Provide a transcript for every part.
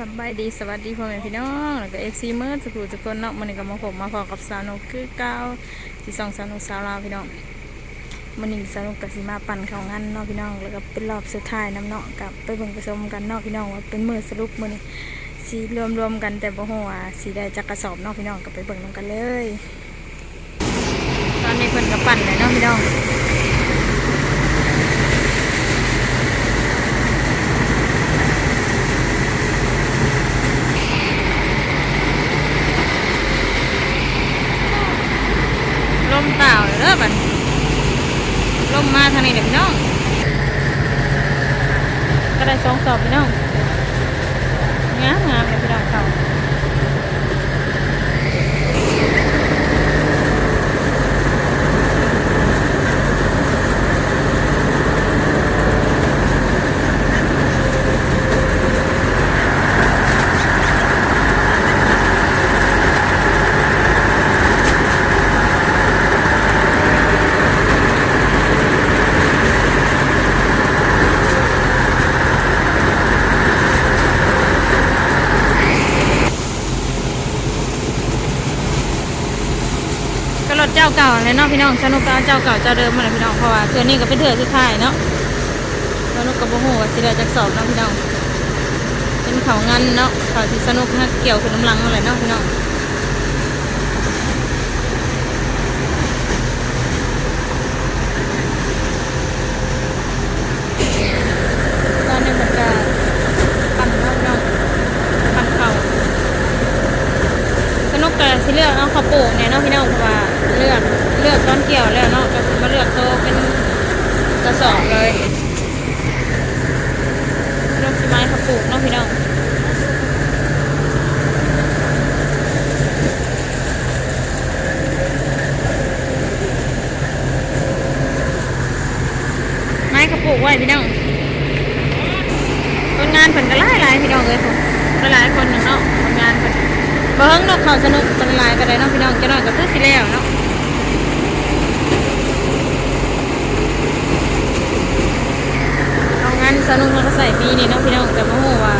สบายดีสวัสดีพ่อแม่พี่น้องแล้วก็เอฟซีเมื่อสักครู่ทุกคนเนาะมันก็มาผมมาพอกับสาวนุกคือเก้าที่สองสาวนุกสาวลาวพี่น้องมันนี้สาวนุกกับสีมาปั่นเขางั้นเนาะพี่น้องแล้วก็เป็นรอบสุดท้ายน้ำเนาะกับไปเบิ่งไปชมกันเนาะพี่น้องว่าเป็นมือสรุปมือนี้สีรวมรวมๆกันแต่บ่ฮู้ว่าสีได้จักกระสอบเนาะพี่น้องก็ไปเบิ่งนำกันเลย ตอนนี้เพิ่นก็ปั่นเลยเนาะพี่น้อง ลมเปล่าเลยเด้อบัดนี้ลมมาทางนี้เด็กพี่น้อง ก็ได้สองสอบพี่น้องงามงามเลยพี่น้องเขาก็รถ เจ้าเก่าเลยเนาะพี่น้องสนุกก็เอาเจ้าเก่าเจ้าเดิมมาเลยพี่น้องเพราะว่าเทือนี้ก็เป็นเถื่อสุดท้ายเนาะสนุกกับโมโหว่าสิได้จักสอบเนาะพี่น้องเป็นเขางันเนาะเขาที่สนุกนะเกี่ยวขึ้นน้ำลังอะไรเนาะพี่น้อง ตอนนี้มันจะปั่นเนาะพี่น้องปั่นเขาสนุกแต่สิเลือกเอาข้าวโป่งเนี่ยเนาะพี่น้องเพราะว่าเลือกเลือกตอนเกี่ยวแล้วเนาะก็สิมาเลือกโตวเป็นกระสอบเลยสนุกสิไม้ข้าวโป่งเนาะพี่น้องไม้ข้าวโป่งไว้ พี่น้องคนงานเพิ่นก็หลายหลายพี่น้องเลยผมก็หลายคนหนึ่งเนาะคนงานเพิ่นเบิ่งเนาะเขาสนุกเป็นหลายก็ได้เนาะพี่น้องจะนอยก็คือสิแล้วเนาะเอางานสนุกมันก็ใส่ปีนี้เนาะพี่น้องแต่บ่ฮู้ว่า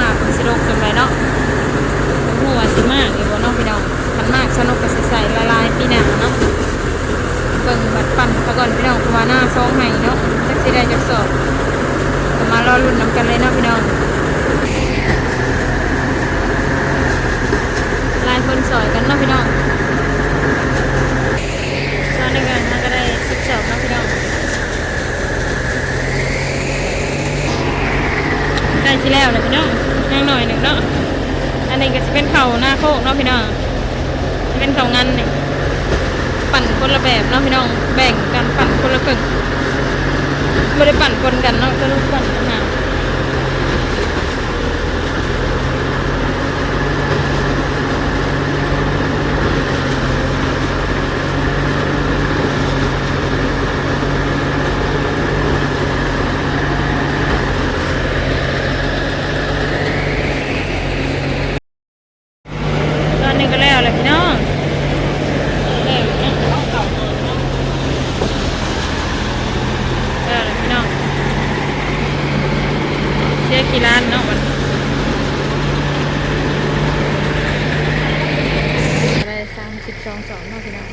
มาเป็นสิโลกจังไดเนาะบ่ฮู้ว่าสิมากอีกบ่เนาะพี่น้องคันมากสนุกก็สิใส่ละลายปีหน้าเนาะ เบิ่งบัดปั่นซะก่อนพี่น้องเพราะว่าหน้าซองให้เนาะจักสิได้จักสอบมารอรุ่นน้ำกันเลยเนาะพี่น้องหลายคนสอยกันเนาะพี่น้องตอนนี้กันนะก็ได้สิบสองเนาะพี่น้องได้ที่แล้วเลยพี่น้องยังหน่อยหนึ่งเนาะอันนี้ก็จะเป็นเข่าหน้าโคกเนาะพี่น้องจะเป็นเข่างันนี่ ปั่นคนละแบบเนาะพี่น้องแบ่งกันปั่นคนละกึ่งไม่ได้ปั่นคนกันเนาะก็รู้ปั่นกันมาตอนนี้ก็แล้วแหละพี่น้องแล้วเนี่ยแล้วแหละพี่น้อง เชื่อกี่ล้านเนาะมันอะไรสามสิบสองสองเนาะพี่น้อง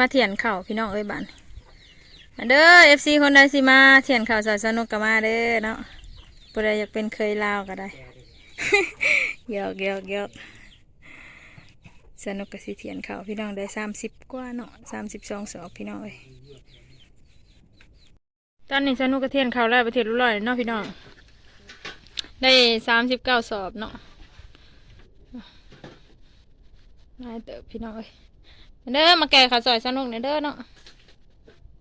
มาเถียนเข่าพี่น้องเอ้ยบ้านเด้อเอฟซีคนใดสิมาเถียนเข่าสอยสนุกกับมาเด้อเนาะผู้ใดอยากเป็นเคยลาวก็ได้หยอกหยอกหยอกสนุกกับสิเถียนเข่าพี่น้องได้สามสิบกว่าเนาะสามสิบสองสอบพี่น้องเอ้ย ตอนนี้สนุกกระเทียนเขาแล้วประเทศรู้ร้อยเนาะพี่น้อง ได้สามสิบเก้าสอบเนาะนายเติบพี่น้องเอ้ยเด้อมาแก่ขาซอยสนุกเนี่ยเด้อเนาะ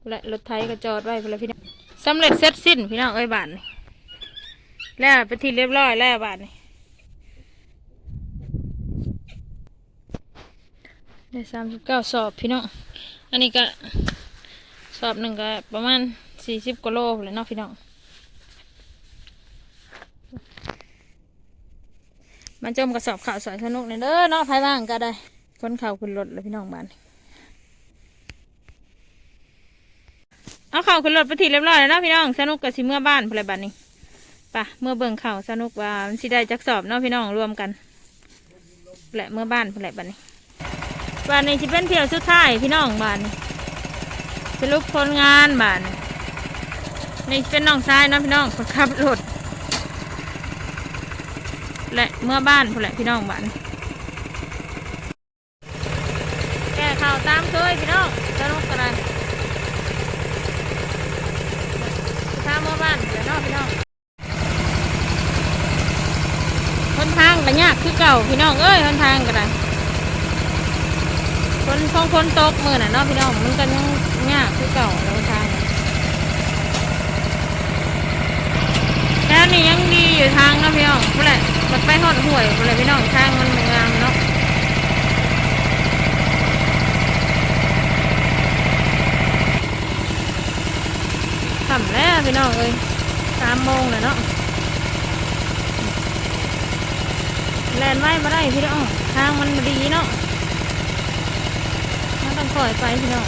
และรถไทยก็จอดไว้เพื่อพี่น้องสำเร็จเสร็จสิ้นพี่น้องเอ้ยบาทนี่แล้วไปที่เรียบร้อยแล้วบาทนี่ได้สามสิบเก้าสอบพี่น้อง อันนี้ก็สอบหนึ่งก็ประมาณ สี่สิบกิโลเลยเนาะพี่น้อง มันจมกระสอบข่าวสอยสนุกเนี่ยเด้อเนาะภายว่างก็ได้คนข่าวขึ้นรถเลยพี่น้องบ้านเอาข่าขึ้นรถไปทีเรียบร้อยแล้วเนาะพี่น้องสนุกกับสิเมื่อบ้านพลบัดนี้ปะเมื่อเบิ่งข่าวสนุกว่ามันสิได้จักสอบเนาะพี่น้องรวมกันและเมื่อบ้านพลบัดนี้บ้านนี้จะเป็นเที่ยวสุดท้ายพี่น้องบ้านนี้สรุปผลงานบ้านนี้ นี่เป็นน้องชายเนาะพี่น้องคนขับรถและเมื่อบ้านพลแหละพี่น้องบ้านแก้ข่าวตามเคยพี่น้องสนุกกันเลยข้ามบ้านเดี๋ยวนอกพี่น้องคนทางก็ยากคือเก่าพี่น้องเอ้ยคนทางก็ได้คนฟองคนตกมือน่ะเนาะพี่น้องมันก็ยังยากคือเก่าแล้วนี่ยังดีอยู่ทางเนาะพี่น้องเพื่อแหละมันไปหอดห่วยเพื่อแหละพี่น้องทางมันไม่งามเนาะทำแล้วพี่น้องเอ้ยสามโมงแล้วเนาะแลนไว้มาได้พี่น้องทางมันดีเนาะมันต้องคอยไปพี่น้อง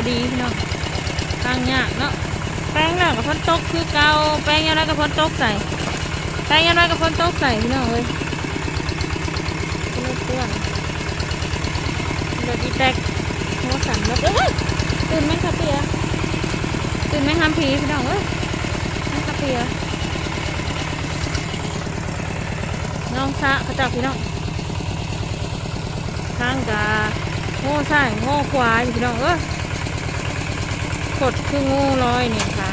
ดีพี่น้องทางยากเนาะแป้งแล้วกับพ้นตกคือเกาแป้งยังไงกับพ้นตกใส่แป้งยังไงกับพ้นตกใส่พี่น้องเอ้ยเลือดเพื่อนเลือดอีแตกหัวสั่นแล้วเอ้ยตื่นไหมครับเปียตื่นไหมครับพีพี่น้องเอ้ยไหมครับเปียน้องซะเขาจับพี่น้องทางกาโง่ใช่โง่ควายพี่น้องเอ้ย กดคือโง่ลอยนี่ค่ะ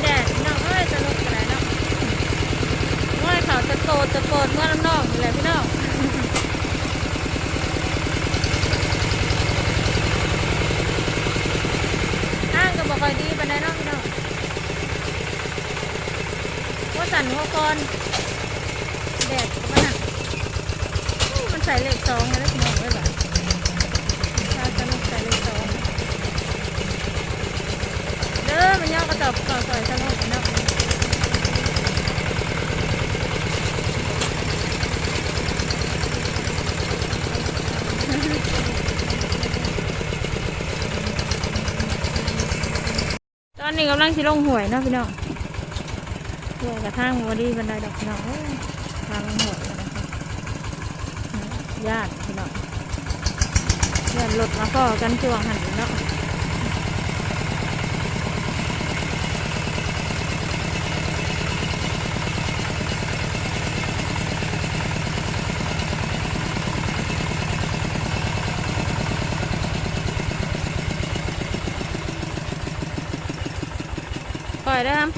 แดดพี่น้องเอ้ยสนุกกันเลยเนาะง่อยเขาจะโกดจะโกดเมื่อน้ำนองนี่แหละพี่น้องห้างก็บอกคอยดีไปานใดเนาะพี่น้องว่าสั่นหัวกรแดดมันหนักมันใส่เลขสองเลยแล้วพี่น้องเลยแบบชาสนุกใส่เลขสองเด้อมันย่อ กระจอบก่อซอยสนุกเนะตอนนี้กำลังสิลงหวยเนาะพี่น้องหวยกระทั่งวันดีบันไดดอกพี่น้องทางหวยนะคะญาติพี่น้องเลื่อนรถมาก็กันจวงหันเนาะ ปล่อยได้ครับ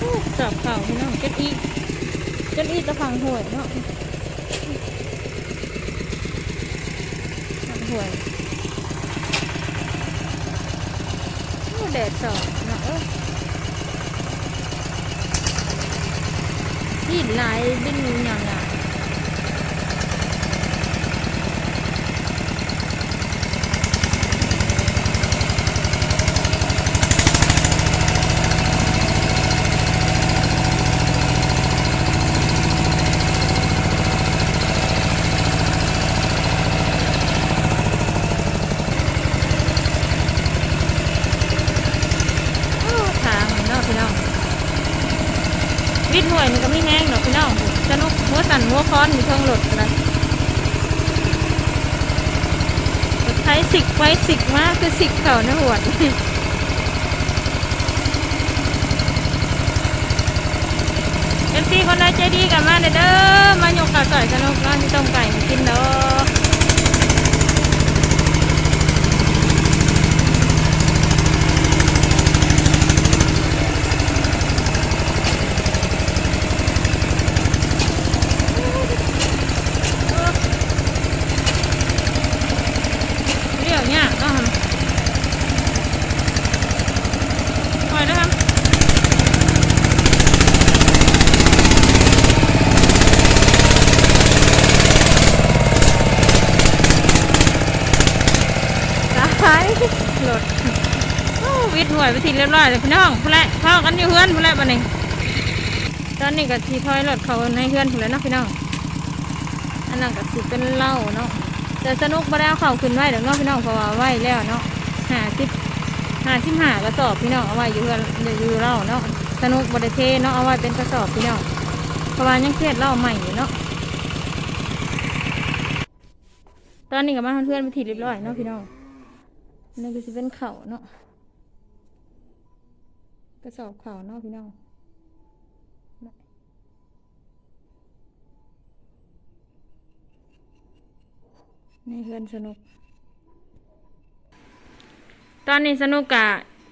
อู้ สับเข่าพี่น้องเจ็ดอีเจ็ดอีตะพังหวยเนาะพังหวยโอ้แดดสองเนาะที่หลบินอย่างนั้นโอ้ทางเนาะพี่น้อง วิทย์ห่วยนี่ก็ไม่แห้งหรอกพี่น้องสนุก หัวสั่นหัวค้อนมีเครื่องหลดนะใช้สิกไว้สิกมากคือสิกเข่านะหัวดเอฟซีคนใดใจดีกันมาเด้อเด้อมาโยกกับสอยสนุกเนาะที่ต้มไก่มากินเด้อเรียวเนี่ยเนาะปล่อยนะครับ ตายหลดโอ้วิทย์หน่วยไปที เรียบร้อยเลยพี่น้องพูนแหละเข้ากันอยู่เพื่อนพูนแหละบันนี้ตอนนี้ก็ทีถอยรถเขาในเพื่อนพูนแหล้วเนาะพี่น้องอันนั้นก็สิเป็นเล้าเนาะแต่สนุกบ่ได้เอาเข่าขึ้นไว้เดี๋ยวเนาะพี่น้องเพราะว่าไว้แล้วเนาะหาสิบหาสิบหากระสอบพี่น้องเอาไว้อยู่เพื่อนอยู่เล้าเนาะสนุกบริเทเนาะเอาไว้เป็นกระสอบพี่น้องเพราะว่ายังเครียดเล้าใหม่อยู่เนาะตอนนี้ก็มาเพื่อนไปทีเรียบร้อยเนาะพี่น้องนี่ก็จะเป็นเขาเนาะ กระสอบเขาเนาะพี่น้องนี่เพื่อนสนุก ตอนนี้สนุกกะ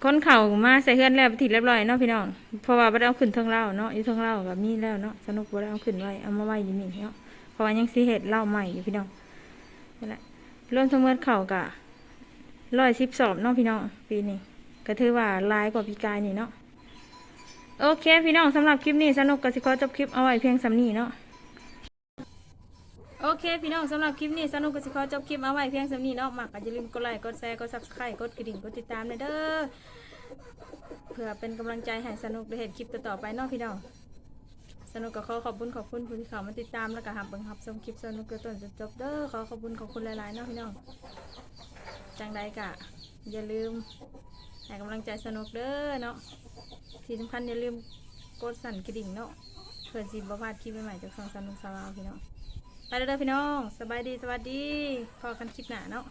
ค้นเข่ามาใส่เพื่อนแล้วถิดเรียบร้อยเนาะพี่น้อง เพราะว่าไม่ได้เอาขึ้นเทิงเล่าเนาะอยู่เทิงเล่ากับมีแล้วเนาะสนุกไม่ได้เอาขึ้นไว้เอามาไว้อยู่นี่เนาะ เพราะว่ายังสีเห็ดเล่าใหม่อยู่พี่น้องนั่นแหละรื่องทั้งเมื่อเข่ากะร้อยสิบสอบเนาะพี่น้องปีนี้ ก็ถือว่าลายกว่าปีกายนี่เนาะโอเค พี่น้องสำหรับคลิปนี้สนุกก็สิขอจบคลิปเอาไว้เพียงสำนี้เนาะโอเค พี่น้องสำหรับคลิปนี้สนุกก็สิขอจบคลิปเอาไว้เพียงสำนี้เนาะมักอย่าลืมกดไลค์กดแชร์กดซับสไครต์กดกระดิ่งกดติดตามเลยเด้อเพื่อเป็นกำลังใจให้สนุกได้เห็นคลิปต่อๆไปเนาะพี่น้องสนุกก็ขอขอบคุณขอบคุณผู้ที่เข้ามาติดตามแล้วก็หับเบิ่งหับชมคลิปสนุกก็ต้นจนจบเด้อขอขอบคุณขอบคุณหลายๆเนาะพี่น้องจังใดกะอย่าลืม ให้กำลังใจสนุกเด้อเนาะที่สำคัญอย่าลืมกดสั่นกระดิ่งเนาะเพื่อสิบพลาดคลิปใหม่ๆจากช่องสนุกสาวพี่น้องไปเด้อพี่น้อง สบายดีสวัสดีพอกันคลิปหน้าเนาะ